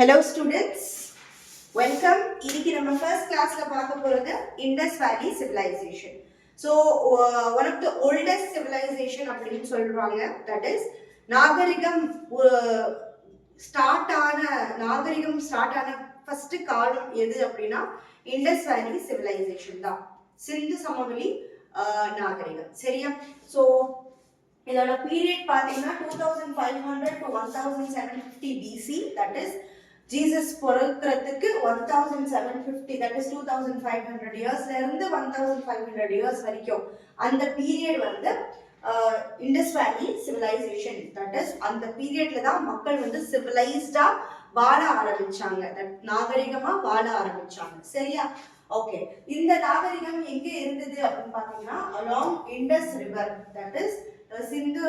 Hello students welcome இன்னைக்கு நம்ம first கிளாஸ்ல பார்க்க போறது Indus valley civilization so one of the oldest civilization அப்படின்னு சொல்றாங்க. தட் இஸ் நாகரிகம் uh, ஸ்டார்ட் ஆன நாகரிகம் ஸ்டார்ட் ஆன ஃபர்ஸ்ட் காலம் எது அப்படின்னா இண்டஸ் வேலி சிவிலைசேஷன் தான். சிந்து சமவெளி uh, நாகரிகம். சரியா? ஸோ இதோட பீரியட் பார்த்தீங்கன்னா two thousand five hundred to one thousand seven fifty BC that is Jesus பிறக்கிறதுக்கு one thousand seven fifty that is two thousand five hundred இயர்ஸ்ல இருந்து one thousand five hundred years வரைக்கும் அந்த period வந்து Indies valley civilisation that is அந்த பீரியட்ல தான் மக்கள் வந்து சிவிலைஸ்டா வாழ ஆரம்பிச்சாங்க. நாகரிகமா வாழ ஆரம்பிச்சாங்க. சரியா? ஓகே இந்த நாகரிகம் எங்க இருந்தது அப்படின்னு பாத்தீங்கன்னா along Indus river that is Sindhu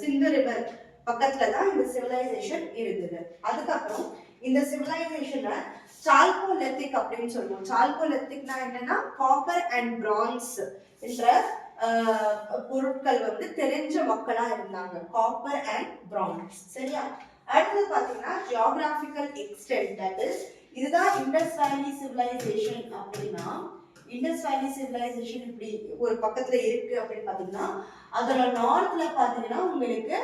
Sindhu river பக்கத்துல தான் இந்த சிவிலைசேஷன் இருந்தது. அதுக்கப்புறம் இந்த சிவிலைசேஷனை சால்கோலெத்திக் அப்படின்னு சொல்லுவோம். சால்கோலெத்திக்னா என்னன்னா காப்பர் அண்ட் பிரான்ஸ் என்ற பொருட்கள் வந்து தெரிஞ்ச மக்களா இருந்தாங்க. காப்பர் அண்ட் பிரான்ஸ் சரியா? அடுத்தது பாத்தீங்கன்னா ஜியோகிராபிக்கல் எக்ஸ்டென்ட் தட் இஸ் இதுதான் இண்டஸ் வேலி சிவிலைசேஷன் அப்படின்னா இண்டஸ் வேலி சிவிலைசேஷன் இப்படி ஒரு பக்கத்துல இருக்கு அப்படின்னு பாத்தீங்கன்னா அதோட நார்த்ல பாத்தீங்கன்னா உங்களுக்கு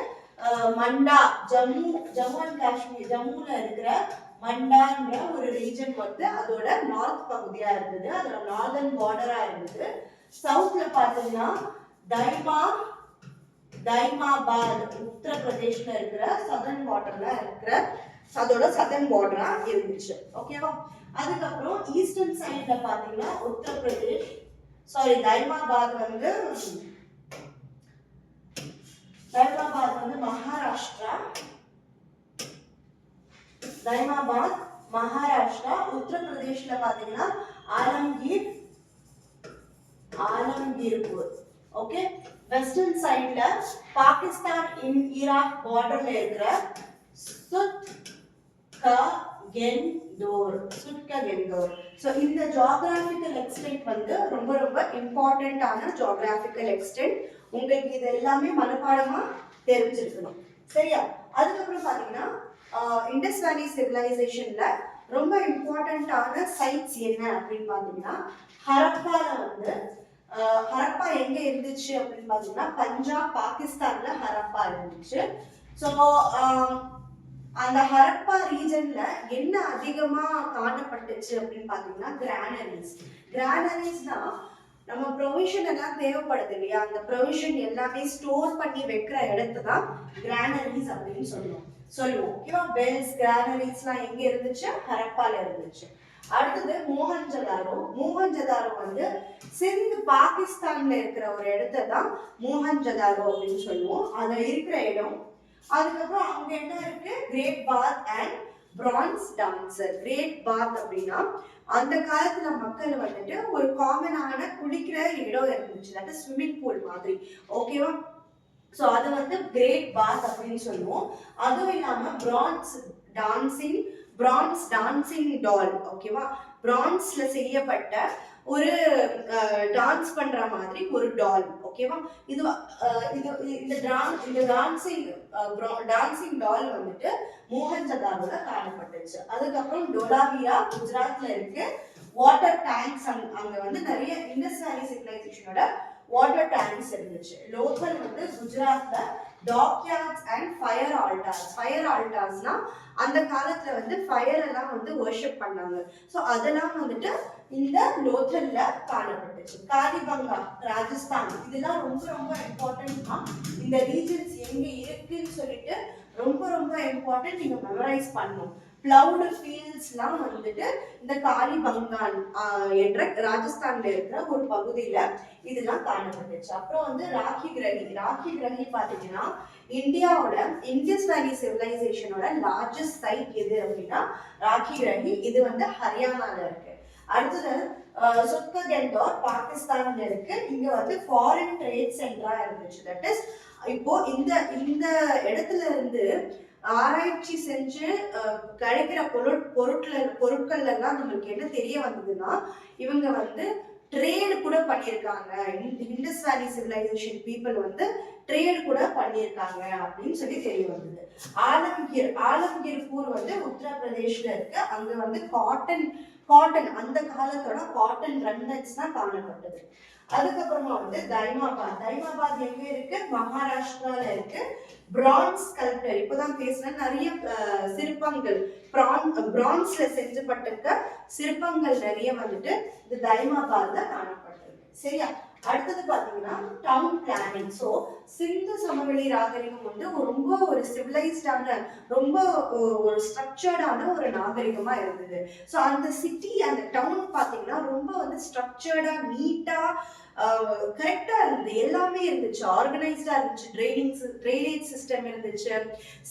மண்டா ஜம்மு ஜம்மு அண்ட் காஷ்மீர் ஜம்முல இருக்கிற மண்டான்ற ஒரு ரீஜன் வந்து அதோட நார்த் பகுதியா இருந்தது. அதோட நார்தர்ன் பார்டரா இருந்தது. சவுத்ல பாத்தீங்கன்னா தைமா தைமாபாத் உத்தரப்பிரதேஷ்ல இருக்கிற சதர்ன் பார்டர்ல இருக்கிற அதோட சதர்ன் பார்டரா இருந்துச்சு. ஓகேவா அதுக்கப்புறம் ஈஸ்டர்ன் சைட்ல பாத்தீங்கன்னா உத்தரப்பிரதேஷ் சாரி தைமாபாத் வந்து தைமாபாத் வந்து மகாராஷ்டிரா. தைமாபாத் மகாராஷ்டிரா. உத்தரப்பிரதேஷ்ல பாத்தீங்கன்னா ஆலம்கீர் ஆலம்கீர்பூர். ஓகே வெஸ்டர்ன் சைட்ல பாகிஸ்தான் இன் ஈராக் பார்டர்ல இருக்கிற சுத் க கெண்டோர் சுட்ககெண்டோர் ஸோ இந்த ஜியாகிராபிக்கல் எக்ஸ்டென்ட் வந்து ரொம்ப ரொம்ப இம்பார்ட்டண்ட்டான ஜியாகிராபிக்கல் எக்ஸ்டென்ட் உங்களுக்கு இது எல்லாமே மனப்பாடமா தெரிஞ்சிருக்கணும். சரியா? அதுக்கப்புறம் பாத்தீங்கன்னா இண்டஸ் வேலி சிவிலைசேஷன்ல ரொம்ப இம்பார்ட்டண்ட்டான சைட்ஸ் என்ன அப்படின்னு பார்த்தீங்கன்னா ஹரப்பால வந்து ஹரப்பா எங்க இருந்துச்சு அப்படின்னு பார்த்தீங்கன்னா பஞ்சாப் பாகிஸ்தான்ல ஹரப்பா இருந்துச்சு. ஸோ அந்த ஹரப்பா ரீஜன்ல என்ன அதிகமா காணப்பட்டுச்சு அப்படின்னு பாத்தீங்கன்னா கிரானரிஸ் கிரானரிஸ்னா நம்ம ப்ரொவிஷன் எல்லாம் தேவைப்படுது இல்லையா? அந்த ப்ரொவிஷன் எல்லாமே ஸ்டோர் பண்ணி வைக்கிற இடத்த தான் கிரானரிஸ் அப்படின்னு சொல்லுவோம். சொல்லுவோம். ஓகேவா? பெல்ஸ் கிரானரிஸ்லாம் எங்க இருந்துச்சு? ஹரப்பால இருந்துச்சு. அடுத்தது மோகன்ஜதாரோ மோகன்ஜதாரோ வந்து சிந்து பாகிஸ்தான்ல இருக்கிற ஒரு இடத்த தான் மோகன்ஜதாரோ அப்படின்னு சொல்லுவோம். அதுல இருக்கிற இடம். அதுக்கப்புறம் அங்க என்ன இருக்கு? Great bath and bronze dancer great bath அப்படின்னா அந்த காலத்துல மக்கள் வந்துட்டு ஒரு காமனான குளிக்கிற இடம் இருந்துச்சு. தட் ஸ்விம்மிங் பூல் மாதிரி. ஓகேவா ஸோ அது வந்து கிரேட் பாத் அப்படின்னு சொல்லுவோம். அதுவும் இல்லாம bronze dancing bronze dancing doll ஓகேவா பிரான்ஸ்ல செய்யப்பட்ட ஒரு டான்ஸ் பண்ற மாதிரி ஒரு டால் ஓகேவா இது இது இந்த டான்ஸ் இந்த டான்சிங் டான்சிங் டால் வந்துட்டு மோகன்ஜதாரோல காணப்பட்டுச்சு அதுக்கப்புறம் டோலாவியா குஜராத்ல இருக்கு வாட்டர் டேங்க்ஸ் அங்க வந்து நிறைய இண்டஸ் சிவிலைசேஷனோட வாட்டர் டேங்க்ஸ் இருந்துச்சு லோக்கல் வந்து குஜராத்ல dockyards and fire altars fire ஆல்டார்ஸ்னா அந்த காலத்துல வந்து ஃபயர் எல்லாம் வந்து வர்ஷிப் பண்ணாங்க ஸோ அதெல்லாம் வந்துட்டு இந்த லோத்தல்ல காணப்பட்டுச்சு காலிபங்கா ராஜஸ்தான் இதெல்லாம் ரொம்ப ரொம்ப இம்பார்ட்டன்ட் தான். இந்த ரீஜன்ஸ் எங்க இருக்குன்னு சொல்லிட்டு ரொம்ப ரொம்ப இம்பார்ட்டன்ட் நீங்க மெமரைஸ் பண்ணணும். பிளவுடு ஃபீல்ட்ஸ்லாம் வந்துட்டு இந்த காலிபங்கான் என்ற ராஜஸ்தான்ல இருக்கிற ஒரு பகுதியில இதெல்லாம் காணப்பட்டுச்சு. அப்புறம் வந்து ராக்கி கிரகி. ராக்கி கிரகி பாத்தீங்கன்னா இந்தியாவோட இந்தியஸ் வேலி சிவிலைசேஷனோட லார்ஜஸ்ட் சைட் எது அப்படின்னா ராக்கி கிரகி. இது வந்து ஹரியானால இருக்கு. அடுத்தது சுத்ககெண்டோர் பாகிஸ்தான்ல இருக்கு. இங்க வந்து ஃபாரின் ட்ரேட் சென்டரா இருந்துச்சு. தட் இஸ் இப்போ இந்த இந்த இடத்துல இருந்து ஆராய்ச்சி செஞ்சு கிடைக்கிற பொருட் பொருட்கள் பொருட்கள் எல்லாம் நம்மளுக்கு என்ன தெரிய வந்ததுன்னா இவங்க வந்து ட்ரேடு கூட பண்ணியிருக்காங்க. இண்டஸ் வேலி சிவிலைசேஷன் பீப்புள் வந்து ட்ரேடு கூட பண்ணியிருக்காங்க அப்படின்னு சொல்லி தெரிய வந்தது. ஆலம்கீர் ஆலம்கீர்பூர் வந்து உத்தரப்பிரதேஷ்ல இருக்கு. அங்க வந்து காட்டன் காட்டன் அந்த காலத்தோட காட்டன் ரன்னட்ஸ் தான் காணப்பட்டது. அதுக்கப்புறமா வந்து தைமாபாத். தைமாபாத் எங்க இருக்கு? மகாராஷ்டிரால இருக்கு. பிரான்ஸ் ஸ்கல்ப்டர் இப்போதான் பேசுறேன். நிறைய சிற்பங்கள் பிரான் பிரான்ஸ்ல செஞ்சப்பட்டிருக்க சிற்பங்கள் நிறைய வந்துட்டு இந்த தைமாபாத்ல காணப்பட்டிருக்கு. சரியா? அடுத்தது பார்த்தீங்கன்னா டவுன் பிளானிங் ஸோ சிந்து சமவெளி நாகரிகம் வந்து ரொம்ப ஒரு சிவிலைஸ்டான ரொம்ப ஒரு ஸ்ட்ரக்சர்டான ஒரு நாகரிகமாக இருந்தது. ஸோ அந்த சிட்டி அந்த டவுன் பார்த்தீங்கன்னா ரொம்ப வந்து ஸ்ட்ரக்சர்டாக நீட்டாக கரெக்டாக இருந்தது. எல்லாமே இருந்துச்சு. ஆர்கனைஸ்டாக இருந்துச்சு. ட்ரைனிங் ட்ரைனேஜ் சிஸ்டம் இருந்துச்சு.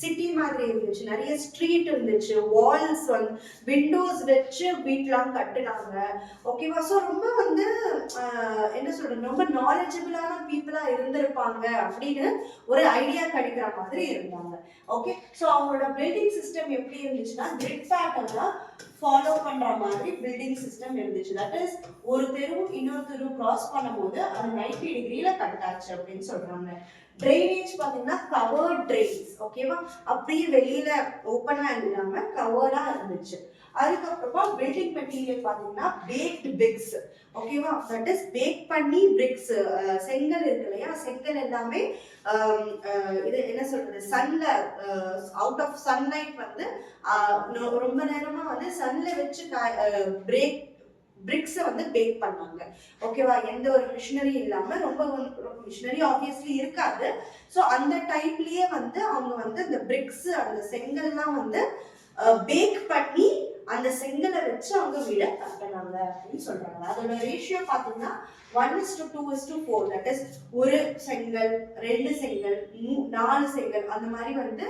சிட்டி மாதிரி இருந்துச்சு. நிறைய ஸ்ட்ரீட் இருந்துச்சு. வால்ஸ் வந்து விண்டோஸ் வச்சு வீட்லாம் கட்டுனாங்க. ஓகேவா ஸோ ரொம்ப வந்து என்ன சொல்றது? ரொம்ப நாலேஜபிளான பீப்புளா இருந்திருப்பாங்க அப்படின்னு ஒரு ஐடியா கிடைக்கிற மாதிரி இருந்தாங்க. ஓகே ஸோ அவங்களோட பில்டிங் சிஸ்டம் எப்படி இருந்துச்சுன்னா கிரிட் பேட்டர்னா ஃபாலோ பண்ற மாதிரி பில்டிங் சிஸ்டம் இருந்துச்சு. தட் இஸ் ஒரு தெருவும் இன்னொரு தெருவும் கிராஸ் பண்ணும்போது அது 90 டிகிரியில கட் ஆச்சு அப்படின்னு சொல்றாங்க. ட்ரைனேஜ் பார்த்தீங்கன்னா கவர்ட் ட்ரெயின்ஸ் ஓகேவா அப்படியே வெளியில ஓப்பனா இல்லாம கவர்டா இருந்துச்சு. அதுக்கப்புறமா பில்டிங் மெட்டீரியல் பார்த்தீங்கன்னா பேக்டு பிக்ஸ் ஓகேவா தட் இஸ் பேக் பண்ணி பிரிக்ஸ் செங்கல் இருக்கு இல்லையா? செங்கல் எல்லாமே Um, uh, இது என்ன சொல்றது? சன்ல அவுட் ஆஃப் சன்லைட் வந்து uh, ரொம்ப நேரமா வந்து சன்ல வச்சு பிரேக் பிரிக்ஸை uh, வந்து பேக் பண்ணாங்க ஓகேவா எந்த ஒரு மிஷினரி இல்லாம ரொம்ப மிஷினரி ஆப்வியஸ்லி இருக்காது. ஸோ அந்த டைப்லயே வந்து அவங்க வந்து இந்த பிரிக்ஸ் அந்த செங்கல்லாம் வந்து பேக் பண்ணி அந்த செங்கலை வச்சு அவங்க வீட கட்டினாங்க அப்படின்னு சொல்றாங்க. அதோட ரேஷியோ பார்த்தீங்கன்னா one is to two is to four that is ஒரு செங்கல் ரெண்டு செங்கல் மூ- நாலு செங்கல் அந்த மாதிரி வந்து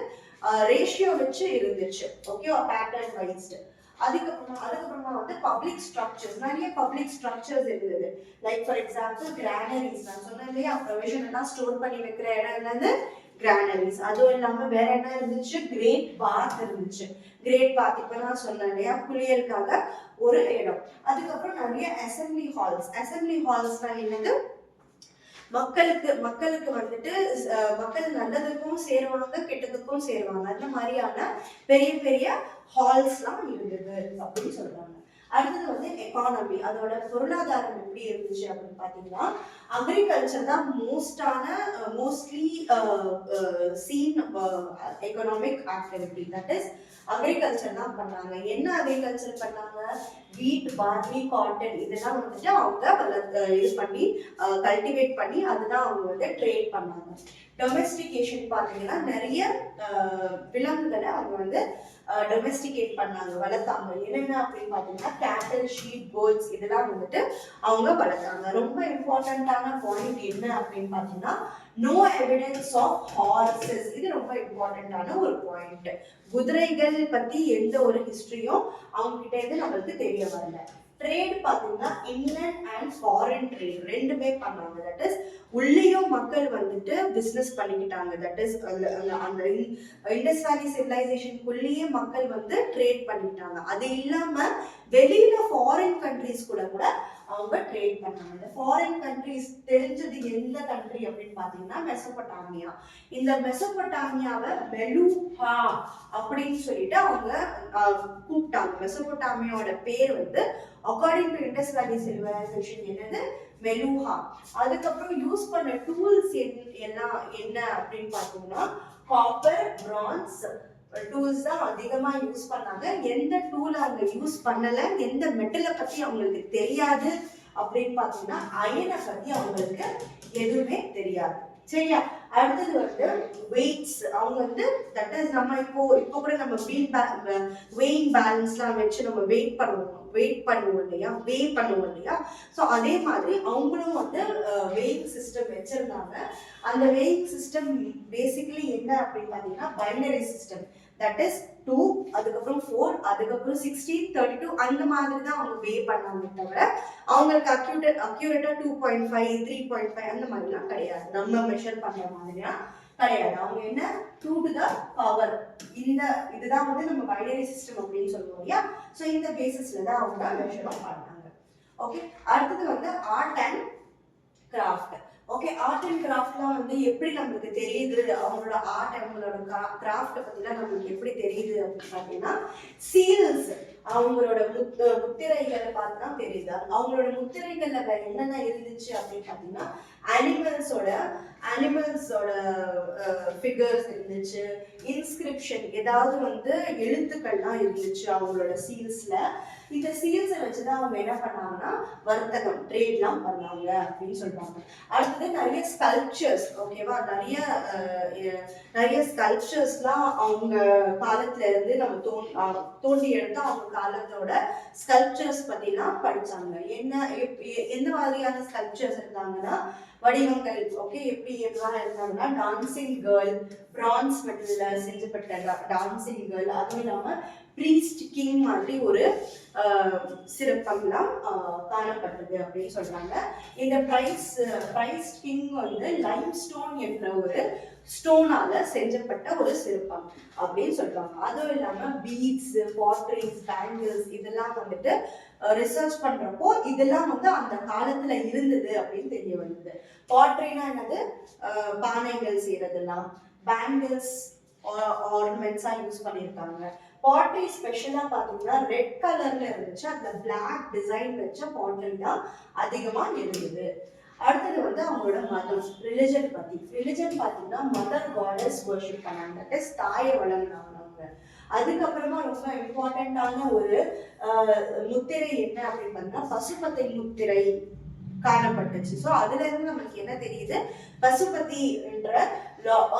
ரேஷியோ வச்சு இருந்துச்சு. ஓகேவா பேட்டர்ன் வைஸ்டு அதுக்கப்புறம் அதுக்கப்புறமா வந்து பப்ளிக் ஸ்ட்ரக்சர்ஸ் நிறைய பப்ளிக் ஸ்ட்ரக்சர்ஸ் இருந்தது. லைக் ஃபார் எக்ஸாம்பிள் கிரானரிஸ் நான் சொன்னேன் இல்லையா? ப்ரொவிஷன் எல்லாம் ஸ்டோர் பண்ணி வைக்கிற இடம் என்னது கிரானரிஸ் அதுவும் இல்லாம வேற என்ன இருந்துச்சு? கிரேட் பாத் இருந்துச்சு. கிரேட் பாத் இப்ப நான் சொன்னேன் இல்லையா? குளியலுக்காக ஒரு இடம். அதுக்கப்புறம் நிறைய அசெம்பிளி ஹால்ஸ் அசெம்பிளி ஹால்ஸ்னா என்னது? மக்களுக்கு மக்களுக்கு வந்துட்டு மக்கள் நல்லதுக்கும் சேருவாங்க கெட்டதுக்கும் சேருவாங்க. அந்த மாதிரியான பெரிய பெரிய ஹால்ஸ்லாம் இருந்தது அப்படின்னு சொல்றாங்க. அடுத்தது வந்து எக்கானமி அதோட பொருளாதாரம் எப்படி இருந்துச்சு அப்படின்னு பார்த்தீங்கன்னா அக்ரிகல்ச்சர் தான் மோஸ்டான mostly seen economic activity that is agriculture தான் பண்ணாங்க. என்ன அக்ரிகல்ச்சர் பண்ணாங்க? வீட் பார்லி காட்டன் இதெல்லாம் வந்துட்டு அவங்க இது பண்ணி கல்டிவேட் பண்ணி அதுதான் அவங்க வந்து ட்ரேட் பண்ணாங்க. டொமெஸ்டிகேஷன் பார்த்தீங்கன்னா நிறைய விலங்குகளை அவங்க வந்து டொமெஸ்டிகேட் பண்ணாங்க வளர்த்தாங்க. என்னென்ன அப்படின்னு பார்த்தீங்கன்னா கேட்டல் ஷீப் பேர்ட்ஸ் இதெல்லாம் வந்துட்டு அவங்க வளர்த்தாங்க. ரொம்ப இம்பார்ட்டண்ட்டான பாயிண்ட் என்ன அப்படின்னு பார்த்தீங்கன்னா நோ எவிடன்ஸ் ஆஃப் ஹார்சஸ் இது ரொம்ப இம்பார்ட்டண்ட்டான ஒரு பாயிண்ட் குதிரைகள் பற்றி எந்த ஒரு ஹிஸ்ட்ரியும் அவங்க கிட்ட இருந்து நம்மளுக்கு தெரிய வரல. ட்ரேட் பார்த்தீங்கன்னா இன்லண்ட் அண்ட் ஃபாரின் ட்ரேட் ரெண்டுமே பண்ணாங்க. தட் இஸ் உள்ளேயும் மக்கள் வந்துட்டு பிஸ்னஸ் பண்ணிக்கிட்டாங்க. தட் இஸ் அந்த இண்டஸ் வேலி சிவிலைசேஷனுக்குள்ளேயே மக்கள் வந்து ட்ரேட் பண்ணிக்கிட்டாங்க. அது இல்லாமல் வெளியில ஃபாரின் கண்ட்ரீஸ் கூட கூட அவங்க ட்ரேட் பண்ணாங்க இந்த ஃபாரின் கண்ட்ரிஸ் தெரிஞ்சது எந்த கண்ட்ரி அப்படின்னு பார்த்தீங்கன்னா மெசோபட்டாமியா இந்த மெசோபட்டாமியாவை பெலூஹா அப்படின்னு சொல்லிட்டு அவங்க கூப்பிட்டாங்க. மெசோபட்டாமியாவோட பேர் வந்து according to Indus valley civilization என்னது? மெலூஹா அதுக்கப்புறம் யூஸ் பண்ண டூல்ஸ் எல்லாம் என்ன அப்படின்னு பார்த்தீங்கன்னா காப்பர் பிரான்ஸ் டூல்ஸ் தான் அதிகமா யூஸ் பண்ணாங்க. எந்த டூல் அவங்க யூஸ் பண்ணலை எந்த மெட்டலை பத்தி அவங்களுக்கு தெரியாது அப்படின்னு பார்த்தீங்கன்னா அயனை பத்தி அவங்களுக்கு எதுவுமே தெரியாது. சரியா? அடுத்தது வந்து வெயிட்ஸ் அவங்க வந்து தட் இஸ் நம்ம இப்போ இப்போ கூட நம்ம வீல் வெயிங் பேலன்ஸ்லாம் வச்சு நம்ம வெயிட் பண்ணுவோம். வெயிட் பண்ணுவோம் இல்லையா? வே பண்ணுவோம் இல்லையா? ஸோ அதே மாதிரி அவங்களும் வந்து வெயிங் சிஸ்டம் வச்சிருந்தாங்க. அந்த வெயிங் சிஸ்டம் பேசிக்கலி என்ன அப்படின்னு பார்த்தீங்கன்னா binary system that is two அதுக்கப்புறம் ஃபோர் அதுக்கப்புறம் சிக்ஸ்டீன் தேர்ட்டி டூ அந்த மாதிரி தான் அவங்க வே பண்ணாங்க தவிர அவங்களுக்கு அக்யூரேட் அக்யூரேட்டாக two point five three point five அந்த மாதிரிலாம் கிடையாது. நம்ம மெஷர் பண்ணுற மாதிரிலாம் கிடையாது. அவங்க என்ன? டூ டு த பவர் இந்த இதுதான் வந்து நம்ம பைனரி சிஸ்டம் அப்படின்னு சொல்லுவோம் இல்லையா? ஸோ இந்த பேசிஸில் தான் அவங்க மெஷர் பண்ணாங்க. ஓகே அடுத்தது வந்து ஆர்ட் ஓகே ஆர்ட் அண்ட் கிராஃப்ட்லாம் வந்து எப்படி நம்மளுக்கு தெரியுது? அவங்களோட ஆர்ட் அவங்களோட கிராஃப்ட் பத்திலாம் நம்மளுக்கு எப்படி தெரியுது அப்படின்னு பார்த்தீங்கன்னா சீல்ஸ் அவங்களோட முத் முத்திரைகளை பார்த்து தான் தெரியுது. அவங்களோட முத்திரைகள்ல என்னென்ன இருந்துச்சு அப்படின்னு பார்த்தீங்கன்னா அனிமல்ஸோட அனிமல்ஸோட ஃபிகர்ஸ் இருந்துச்சு. இன்ஸ்கிரிப்ஷன் ஏதாவது வந்து எழுத்துக்கள்லாம் இருந்துச்சு அவங்களோட சீல்ஸில் இந்த சீல்ஸை வச்சு தான் அவங்க என்ன பண்ணாங்கன்னா வர்த்தகம் ட்ரேட்லாம் பண்ணாங்க அப்படின்னு சொல்றாங்க. அடுத்தது நிறைய ஸ்கல்ப்சர்ஸ் ஓகேவா நிறைய நிறைய ஸ்கல்ப்சர்ஸ்லாம் அவங்க காலத்துல இருந்து நம்ம தோண்டி தோண்டி எடுத்து அவங்க காலத்தோட ஸ்கல்ப்சர்ஸ் பற்றிலாம் படித்தாங்க என்ன எப்- எந்த மாதிரியான ஸ்கல்ப்சர்ஸ் இருந்தாங்கன்னா வடிவங்கள் ஓகே எப்படி எல்லாம் இருந்தாங்கன்னா டான்சிங் கேர்ள் பிரான்ஸ் மெட்டலில் செஞ்சப்பட்ட டான்சிங் கேர்ள் அதுவும் இல்லாமல் ப்ரீஸ்ட் கிங் மாதிரி ஒரு சிறப்பெல்லாம் சிற்பம்லாம் காணப்பட்டது அப்படின்னு சொல்கிறாங்க இந்த ப்ரைஸ் ப்ரைஸ் கிங் வந்து லைம் ஸ்டோன் என்ற ஒரு ஸ்டோனால செஞ்சப்பட்ட ஒரு சிற்பம் அப்படின்னு சொல்றாங்க. அதுவும் இல்லாம பீட்ஸ் பாட்ரிஸ் பேங்கிள்ஸ் இதெல்லாம் வந்துட்டு ரிசர்ச் பண்றப்போ இதெல்லாம் வந்து அந்த காலத்துல இருந்தது அப்படின்னு தெரிய வந்தது பாட்ரினா என்னது? பானைகள் செய்யறதெல்லாம் பேங்கிள்ஸ் ஆர்னமெண்ட்ஸா யூஸ் பண்ணியிருக்காங்க. பாட்ரி ஸ்பெஷலா பாத்தீங்கன்னா ரெட் கலர்ல இருந்துச்சு. அந்த பிளாக் டிசைன் வச்ச பாட்ரி தான் அதிகமா இருந்தது. அடுத்தது வந்து அவங்களோட மதம் ரிலிஜன் பத்தி. ரிலிஜன் பாத்தீங்கன்னா மதர் காடஸ் வர்ஷிப் பண்ணாங்க தாயை வழங்கினாங்க அதுக்கப்புறமா ரொம்ப இம்பார்ட்டண்ட்டான ஒரு முத்திரை என்ன அப்படின்னு பார்த்தீங்கன்னா பசுபத்தை முத்திரை காணப்பட்டுச்சு. ஸோ அதுல இருந்து நமக்கு என்ன தெரியுது? பசுபதி என்ற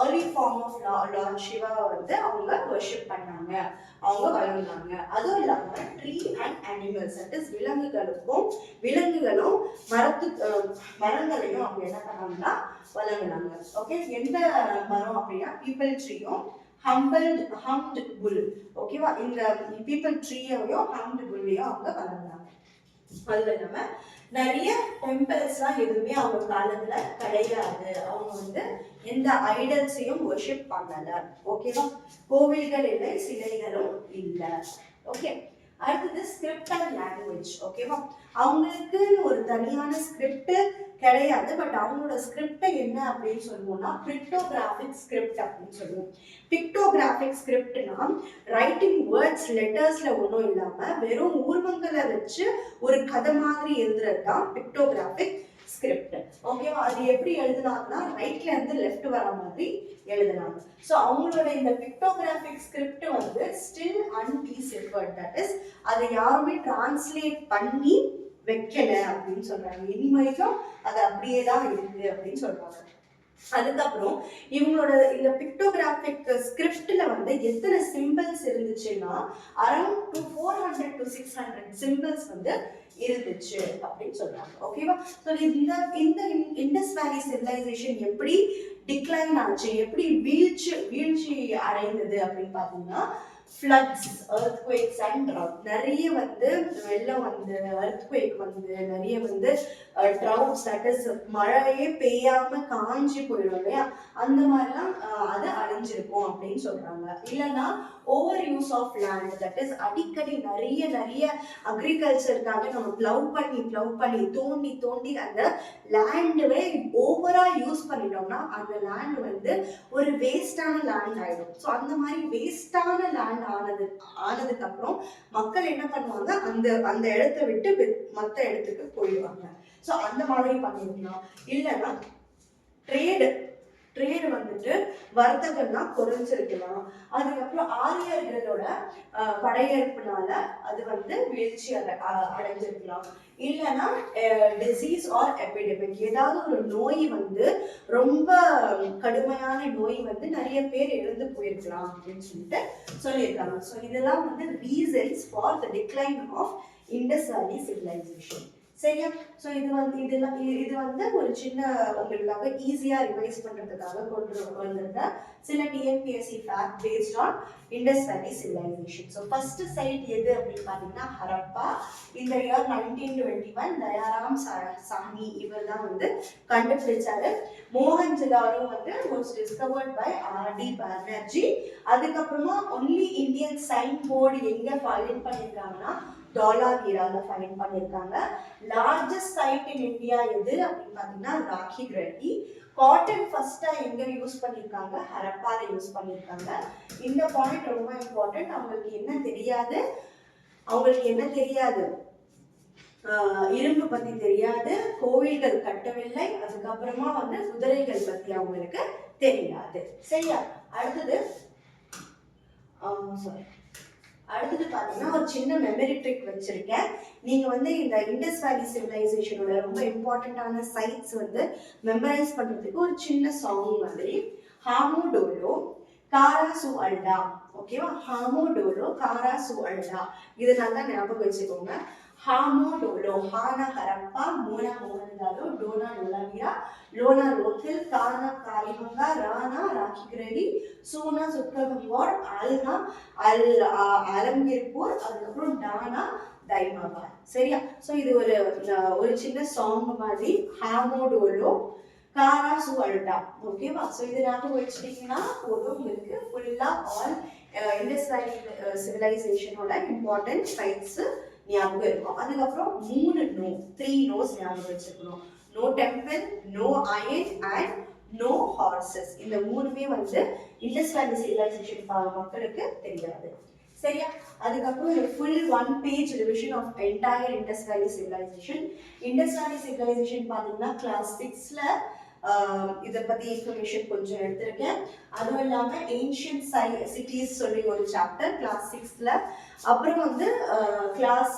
early form of lord Shiva வந்து அவங்க வர்ஷிப் பண்ணாங்க. அவங்க வழங்கினாங்க. அதுவும் இல்லாம tree and animals that is விலங்குகளுக்கும் விலங்குகளும் மரத்து மரங்களையும் அவங்க என்ன பண்ணாங்கன்னா வழங்கினாங்க. ஓகே எந்த மரம் அப்படின்னா பீப்பிள் ட்ரீயும் ஹம்பிள்ட் ஹம்ட் புல் ஓகேவா இந்த பீப்பிள் ட்ரீயையும் ஹம்ட் புல்லையோ அவங்க வளர்ந்தாங்க. அதுல நம்ம நிறைய டெம்பிள்ஸ்லாம் எதுவுமே அவங்க காலத்துல கிடையாது. அவங்க வந்து எந்த ஐடல்ஸையும் ஒர்ஷிப் பண்ணல. ஓகேவா கோவில்கள் இல்லை சிலைகளும் இல்லை. ஓகே அடுத்தது ஸ்கிரிப்ட் அண்ட் லாங்குவேஜ் ஓகேவா அவங்களுக்கு ஒரு தனியான ஸ்கிரிப்ட் கிடையாது பட் அவங்களோட ஸ்கிரிப்டை என்ன அப்படின்னு சொல்லுவோம்னா பிக்டோகிராஃபிக் ஸ்கிரிப்ட் அப்படின்னு சொல்லுவோம். பிக்டோகிராஃபிக் ஸ்கிரிப்ட்னா ரைட்டிங் வேர்ட்ஸ் லெட்டர்ஸ்ல ஒன்றும் இல்லாமல் வெறும் ஊர்வங்களை வச்சு ஒரு கதை மாதிரி எழுதுறது தான் பிக்டோகிராஃபிக் ஸ்கிரிப்ட் ஓகேவா அது எப்படி எழுதுனாங்கன்னா ரைட்ல இருந்து லெஃப்ட் வர மாதிரி எழுதுனாங்க. ஸோ அவங்களோட இந்த பிக்டோகிராஃபிக் ஸ்கிரிப்ட் வந்து ஸ்டில் அன்டிசிஃபர்ட் தட் இஸ் அதை யாருமே டிரான்ஸ்லேட் பண்ணி வைக்கல அப்படின்னு சொல்றாங்க. இனி வரைக்கும் அது அப்படியே தான் இருக்கு அப்படின்னு சொல்றாங்க. அதுக்கப்புறம் இவங்களோட இந்த பிக்டோகிராஃபிக் ஸ்கிரிப்டில் வந்து எத்தனை சிம்பிள்ஸ் இருந்துச்சுன்னா around to four hundred to six hundred symbols வந்து இருந்துச்சு அப்படின்னு சொல்றாங்க. ஓகேவா ஸோ இந்த இந்த இண்டஸ் வேலி சிவிலைசேஷன் எப்படி டிக்ளைன் ஆச்சு எப்படி வீழ்ச்சி வீழ்ச்சி அடைந்தது அப்படின்னு பார்த்தீங்கன்னா ஃப்ளட்ஸ் earthquakes அண்ட் ட்ராப் நிறைய வந்து வெள்ளம் வந்து earthquake வந்து நிறைய வந்து ட்ரவுட் தட் இஸ் மழையே பெய்யாம காஞ்சி போயிடும் இல்லையா? அந்த மாதிரிலாம் அதை அது அழிஞ்சிருக்கும் அப்படின்னு சொல்றாங்க. இல்லைன்னா over use of land that is அடிக்கடி நிறைய நிறைய அக்ரிகல்ச்சருக்காக நம்ம ப்ளவ் பண்ணி ப்ளவ் பண்ணி தோண்டி தோண்டி அந்த லேண்டுவே ஓவரா யூஸ் பண்ணிட்டோம்னா அந்த லேண்ட் வந்து ஒரு வேஸ்டான லேண்ட் ஆயிடும். ஸோ அந்த மாதிரி வேஸ்டான லேண்ட் ஆனது ஆனதுக்கு அப்புறம் மக்கள் என்ன பண்ணுவாங்க? அந்த அந்த இடத்த விட்டு மற்ற இடத்துக்கு போயிடுவாங்க. ஸோ அந்த மாதிரி பண்ணிருக்கலாம் இல்லைன்னா ட்ரேடு ட்ரேடு வந்துட்டு வர்த்தகம்னா குறைஞ்சிருக்கலாம் அதுக்கப்புறம் ஆரியர்களோட படையெடுப்புனால அது வந்து வீழ்ச்சி அடை- அடைஞ்சிருக்கலாம். இல்லைன்னா டிசீஸ் ஆர் எபிடமிக் ஏதாவது ஒரு நோய் வந்து ரொம்ப கடுமையான நோய் வந்து நிறைய பேர் இழந்து போயிருக்கலாம் அப்படின்னு சொல்லிட்டு சொல்லியிருக்காங்க. ஸோ இதெல்லாம் வந்து reasons for the decline of Indus valley civilization சரியா? ஸோ இது வந்து இதெல்லாம் இது வந்து ஒரு சின்ன உங்களுக்காக ஈஸியாக ரிவைஸ் பண்ணுறதுக்காக கொண்டு வந்திருக்க சில TNPSC fact based on Indus valley civilization so first site எது அப்படின்னு பார்த்தீங்கன்னா ஹரப்பா. இந்த year nineteen twenty one Dayaram சா- இவர் தான் வந்து கண்டுபிடிச்சாரு. மோகன்ஜதாரோ வந்து was discovered by R D Banerji அதுக்கப்புறமா ஒன்லி இந்தியன் சைன் போர்டு எங்கே ஃபைல் பண்ணியிருக்காங்கன்னா டோலாவீரால ஃபைண்ட் பண்ணியிருக்காங்க லார்ஜஸ்ட் சைட் இன் இந்தியா எது அப்படின்னு பார்த்தீங்கன்னா ராக்கி கிரட்டி காட்டன் ஃபர்ஸ்ட்டாக எங்கே யூஸ் பண்ணியிருக்காங்க ஹரப்பால யூஸ் பண்ணியிருக்காங்க இந்த பாயிண்ட் ரொம்ப இம்பார்ட்டன்ட் அவங்களுக்கு என்ன தெரியாது? அவங்களுக்கு என்ன தெரியாது? இரும்பு பற்றி தெரியாது. கோவில்கள் கட்டவில்லை. அதுக்கப்புறமா வந்து குதிரைகள் பற்றி அவங்களுக்கு தெரியாது. சரியா? அடுத்தது சாரி அடுத்தது பார்த்தீங்கன்னா ஒரு சின்ன மெமரி ட்ரிக் வச்சிருக்கேன். நீங்கள் வந்து இந்த இண்டஸ் வேலி சிவிலைசேஷனோட ரொம்ப இம்பார்ட்டண்ட்டான சைட்ஸ் வந்து மெமரைஸ் பண்ணுறதுக்கு ஒரு சின்ன சாங் மாதிரி. ஹாமோ டோலோ காரா சு அல்டா ஓகேவா ஹாமோ டோலோ காரா சு அல்டா இது நல்லா ஞாபகம் வச்சுக்கோங்க. ஹாமோ டோலோ ஹானா ஹரப்பா மோனா மோகன்தாலோ டோனா டோலாவியா லோனா ரோத்தில் கானா காலிமங்கா ரானா ராக்கிகிரடி சூனா சுக்ககங்கோர் அல்னா அல் ஆ- ஆலம்கீர்பூர் அதுக்கப்புறம் டானா தைமாபாத் சரியா ஸோ இது ஒரு ஒரு சின்ன சாங் மாதிரி ஹாமோ டோலோ காரா சு அல்டா ஓகேவா ஸோ இது ஞாபகம் வச்சுட்டீங்கன்னா போதும் உங்களுக்கு ஃபுல்லாக ஆல் இண்டஸ் சிவிலைசேஷனோட இம்பார்ட்டன்ட் சைட்ஸ் ஞாபகம் இருக்கும். அதுக்கப்புறம் மூணு நோ த்ரீ நோஸ் ஞாபகம் வச்சுக்கணும். No temple no iron and no horses இந்த மூணுமே வந்து இண்டஸ் வேலி சிவிலைசேஷன் மக்களுக்கு தெரியாது. சரியா? அதுக்கப்புறம் ஒரு full one page revision of entire Indus valley civilization Indus valley civilization பார்த்தீங்கன்னா கிளாஸ் சிக்ஸில் இதை பற்றி இன்ஃபர்மேஷன் கொஞ்சம் எடுத்திருக்கேன். அதுவும் இல்லாமல் ஏன்ஷியன் சை சிட்டிஸ் சொல்லி ஒரு சாப்டர் கிளாஸ் சிக்ஸ்த்ல அப்புறம் வந்து கிளாஸ்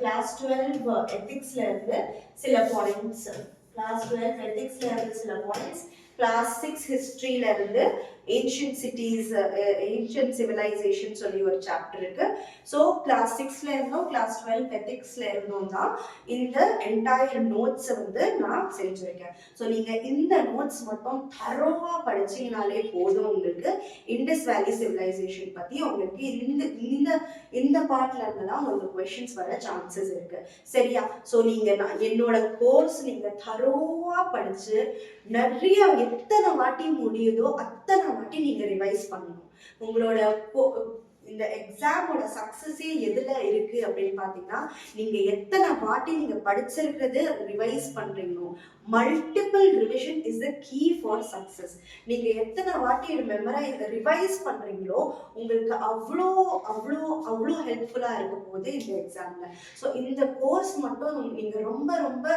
கிளாஸ் டுவெல் எத்திக்ஸ்ல இருந்து சில பாயிண்ட்ஸ் கிளாஸ் டுவெல் எத்திக்ஸ்ல இருந்து சில பாயிண்ட்ஸ் கிளாஸ் சிக்ஸ் ஹிஸ்ட்ரியில இருந்து ஏன்ஷியன் சிட்டிஸ் ஏன்ஷியன் சிவிலைசேஷன் சொல்லி ஒரு சாப்டர் இருக்கு. ஸோ கிளாஸ் சிக்ஸ்ல இருந்தோம் கிளாஸ் டுவெல் எத்திக்ஸ்ல இருந்தோம் தான் இந்த என்டையர் நோட்ஸை வந்து நான் செஞ்சிருக்கேன். ஸோ நீங்க இந்த நோட்ஸ் மட்டும் தரோவா படிச்சீங்கனாலே போதும் உங்களுக்கு. இண்டஸ் வேலி சிவிலைசேஷன் பத்தி உங்களுக்கு இந்த இந்த இந்த பார்ட்ல இருந்து தான் உங்களுக்கு கொஷின்ஸ் வர சான்சஸ் இருக்கு. சரியா? ஸோ நீங்க நான் என்னோட கோர்ஸ் நீங்க தரோவா படிச்சு நிறைய எத்தனை வாட்டி முடியுதோ அத்தனை ஒட்டி நீங்கள் ரிவைஸ் பண்ணணும். உங்களோட போ இந்த எக்ஸாமோட சக்சஸே எதில் இருக்குது அப்படின்னு பார்த்தீங்கன்னா நீங்கள் எத்தனை வாட்டி நீங்கள் படிச்சிருக்கிறது ரிவைஸ் பண்ணுறீங்களோ multiple revision is the key for success நீங்கள் எத்தனை வாட்டி மெமரைஸ் ரிவைஸ் பண்ணுறீங்களோ உங்களுக்கு அவ்வளோ அவ்வளோ அவ்வளோ ஹெல்ப்ஃபுல்லாக இருக்க போகுது இந்த எக்ஸாமில் ஸோ இந்த கோர்ஸ் மட்டும் நீங்கள் ரொம்ப ரொம்ப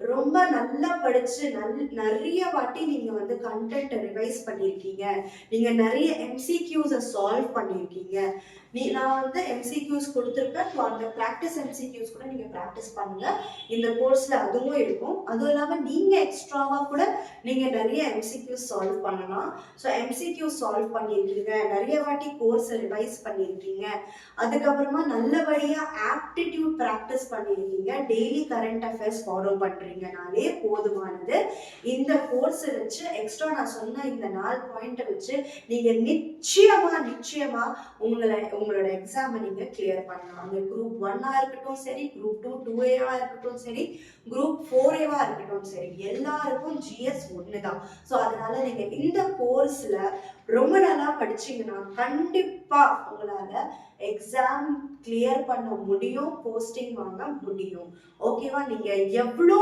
ரொம்ப நல்லா படிச்சு நல் நிறைய வாட்டி நீங்க வந்து கண்டென்ட்டை ரிவைஸ் பண்ணியிருக்கீங்க நீங்க நிறைய எம்சிக்யூஸை சால்வ் பண்ணியிருக்கீங்க நீ நான் வந்து எம்சிக்யூஸ் கொடுத்துருப்பேன். ஸோ அந்த ப்ராக்டிஸ் எம்சிக்யூஸ் கூட நீங்கள் ப்ராக்டிஸ் பண்ணுங்கள் இந்த கோர்ஸில் அதுவும் இருக்கும். அதுவும் இல்லாமல் நீங்கள் எக்ஸ்ட்ராவாக கூட நீங்கள் நிறைய எம்சிக்யூஸ் சால்வ் பண்ணலாம். ஸோ எம்சிக்யூஸ் சால்வ் பண்ணியிருக்கீங்க. நிறைய வாட்டி கோர்ஸை ரிவைஸ் பண்ணியிருக்கீங்க. அதுக்கப்புறமா நல்லபடியாக ஆப்டிடியூட் ப்ராக்டிஸ் பண்ணியிருக்கீங்க. டெய்லி கரண்ட் அஃபேர்ஸ் ஃபாலோ பண்ணுறீங்கனாலே போதுமானது. இந்த கோர்ஸ் வச்சு எக்ஸ்ட்ரா நான் சொன்ன இந்த நாலு பாயிண்ட்டை வச்சு நீங்கள் நிச்சயமாக நிச்சயமாக உங்களை உங்களோட எக்ஸாமை நீங்க கிளியர் பண்ணலாம். அந்த குரூப் ஒன்னா இருக்கட்டும் சரி குரூப் டூ டூ ஏவாக இருக்கட்டும் சரி குரூப் ஃபோர் ஏவா இருக்கட்டும் சரி எல்லாருக்கும் ஜிஎஸ் ஒன்று தான் ஸோ அதனால நீங்க இந்த கோர்ஸ்ல ரொம்ப நல்லா படிச்சீங்கன்னா கண்டிப்பா உங்களால எக்ஸாம் கிளியர் பண்ண முடியும் போஸ்டிங் வாங்க முடியும். ஓகேவா நீங்க எவ்வளோ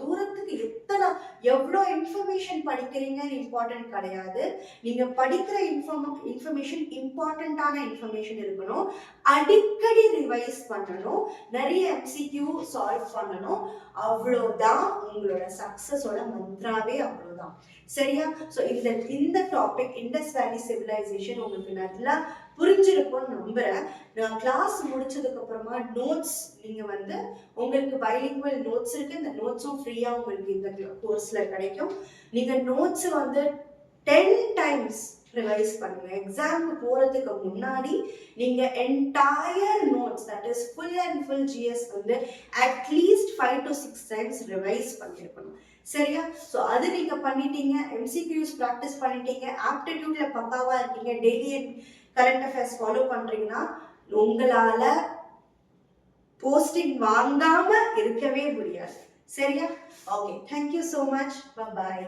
தூரத்துக்கு எத்தனை எவ்வளோ இன்ஃபர்மேஷன் படிக்கிறீங்கன்னு இம்பார்ட்டன்ட் கிடையாது. நீங்க படிக்கிற இன்ஃபர்ம இன்ஃபர்மேஷன் இம்பார்ட்டண்ட்டான இன்ஃபர்மேஷன் இருக்கணும். அடிக்கடி ரிவைஸ் பண்ணணும். நிறைய எம்சிக்யூ சால்வ் பண்ணணும். அவ்வளோதான் உங்களோட சக்ஸஸோட மந்த்ராவே அவ்வளோதான் சரியா? ஸோ இந்த இந்த டாபிக் இண்டஸ் வேலி சிவிலைசேஷன் உங்களுக்கு நல்லா புரிஞ்சிருக்கும்னு நம்புகிறேன் நான் கிளாஸ் முடிச்சதுக்கு அப்புறமா நோட்ஸ் நீங்கள் வந்து உங்களுக்கு பைலிங்குவல் நோட்ஸ் இருக்குது இந்த நோட்ஸும் ஃப்ரீயாக உங்களுக்கு இந்த கோர்ஸில் கிடைக்கும். நீங்கள் நோட்ஸை வந்து டென் டைம்ஸ் ரிவைஸ் பண்ணுங்க. எக்ஸாமுக்கு போறதுக்கு முன்னாடி நீங்க entire notes that is full and full G S வந்து at least five to six times revise பண்ணியிருக்கணும் சரியா? ஸோ அது நீங்க பண்ணிட்டீங்க எம்சிக்யூஸ் ப்ராக்டிஸ் பண்ணிட்டீங்க ஆப்டிடியூட்ல பக்காவா இருக்கீங்க டெய்லி கரண்ட் அஃபேர்ஸ் ஃபாலோ பண்றீங்கன்னா உங்களால போஸ்டிங் வாங்காம இருக்கவே முடியாது. சரியா? Okay thank you so much bye